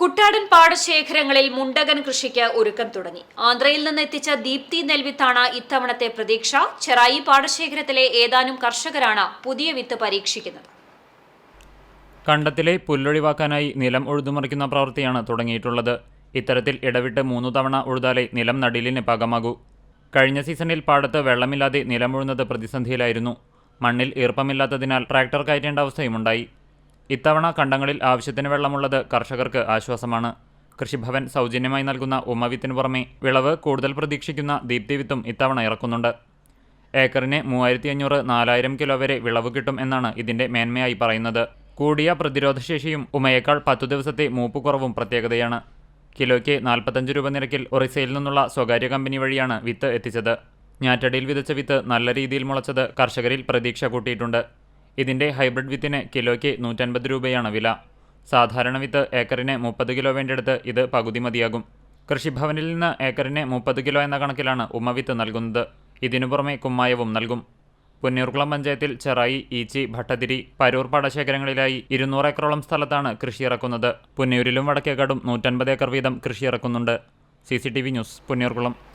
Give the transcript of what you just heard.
കുട്ടാടൻ പാടശേഖരങ്ങളിൽ മുണ്ടകൻ കൃഷിക്ക് ഒരുക്കം തുടങ്ങി. ആന്ധ്രയിൽ നിന്ന് എത്തിച്ച ദീപ്തി നെൽവിത്താണ് ഇത്തവണത്തെ പ്രതീക്ഷ. ചെറായി പാടശേഖരത്തിലെ ഏതാനും കർഷകരാണ് പുതിയ വിത്ത് പരീക്ഷിക്കുന്നത്. കണ്ടത്തിലെ പുല്ലൊഴിവാക്കാനായി നിലം ഉഴുതുമറിക്കുന്ന പ്രവൃത്തിയാണ് തുടങ്ങിയിട്ടുള്ളത്. ഇത്തരത്തിൽ ഇടവിട്ട് മൂന്നു തവണ ഉഴുതാലേ നിലം നടിലിന് പാകമാകൂ. കഴിഞ്ഞ സീസണിൽ പാടത്ത് വെള്ളമില്ലാതെ നിലമൊഴുന്നത് പ്രതിസന്ധിയിലായിരുന്നു. മണ്ണിൽ ഈർപ്പമില്ലാത്തതിനാൽ ട്രാക്ടർ കയറ്റേണ്ട അവസ്ഥയുമുണ്ടായി. ഇത്തവണ കണ്ടങ്ങളിൽ ആവശ്യത്തിന് വെള്ളമുള്ളത് കർഷകർക്ക് ആശ്വാസമാണ്. കൃഷിഭവൻ സൗജന്യമായി നൽകുന്ന ഉമ്മവിത്തിന് പുറമെ വിളവ് കൂടുതൽ പ്രതീക്ഷിക്കുന്ന ദീപ്തി വിത്തും ഇത്തവണ ഇറക്കുന്നുണ്ട്. ഏക്കറിന് മൂവായിരത്തി അഞ്ഞൂറ് നാലായിരം കിലോ വരെ വിളവ് കിട്ടും എന്നാണ് ഇതിന്റെ മേന്മയായി പറയുന്നത്. കൂടിയ പ്രതിരോധശേഷിയും ഉമയേക്കാൾ പത്തു ദിവസത്തെ മൂപ്പ് കുറവും പ്രത്യേകതയാണ്. കിലോയ്ക്ക് നാൽപ്പത്തഞ്ച് രൂപ നിരക്കിൽ ഒറീസയിൽ നിന്നുള്ള സ്വകാര്യ കമ്പനി വഴിയാണ് വിത്ത് എത്തിച്ചത്. ഞാറ്റടിയിൽ വിതച്ച വിത്ത് നല്ല രീതിയിൽ മുളച്ചത് കർഷകരിൽ പ്രതീക്ഷ കൂട്ടിയിട്ടുണ്ട്. ഇതിന്റെ ഹൈബ്രിഡ് വിത്തിന് കിലോയ്ക്ക് നൂറ്റൻപത് രൂപയാണ് വില. സാധാരണ വിത്ത് ഏക്കറിന് മുപ്പത് കിലോ വേണ്ടിയെടുത്ത് ഇത് പകുതി മതിയാകും. കൃഷിഭവനിൽ നിന്ന് ഏക്കറിന് മുപ്പത് കിലോ എന്ന കണക്കിലാണ് ഉമ്മവിത്ത് നൽകുന്നത്. ഇതിനു പുറമെ കുമ്മായവും നൽകും. പുന്നൂർകുളം പഞ്ചായത്തിൽ ചെറായി ഈച്ചി ഭട്ടതിരി പരൂർ പാടശേഖരങ്ങളിലായി ഇരുന്നൂറ് ഏക്കറോളം സ്ഥലത്താണ് കൃഷി ഇറക്കുന്നത്. പുന്നൂരിലും വടക്കേക്കാടും നൂറ്റൻപത് ഏക്കർ വീതം കൃഷി ഇറക്കുന്നുണ്ട്. C news Punnoorkulam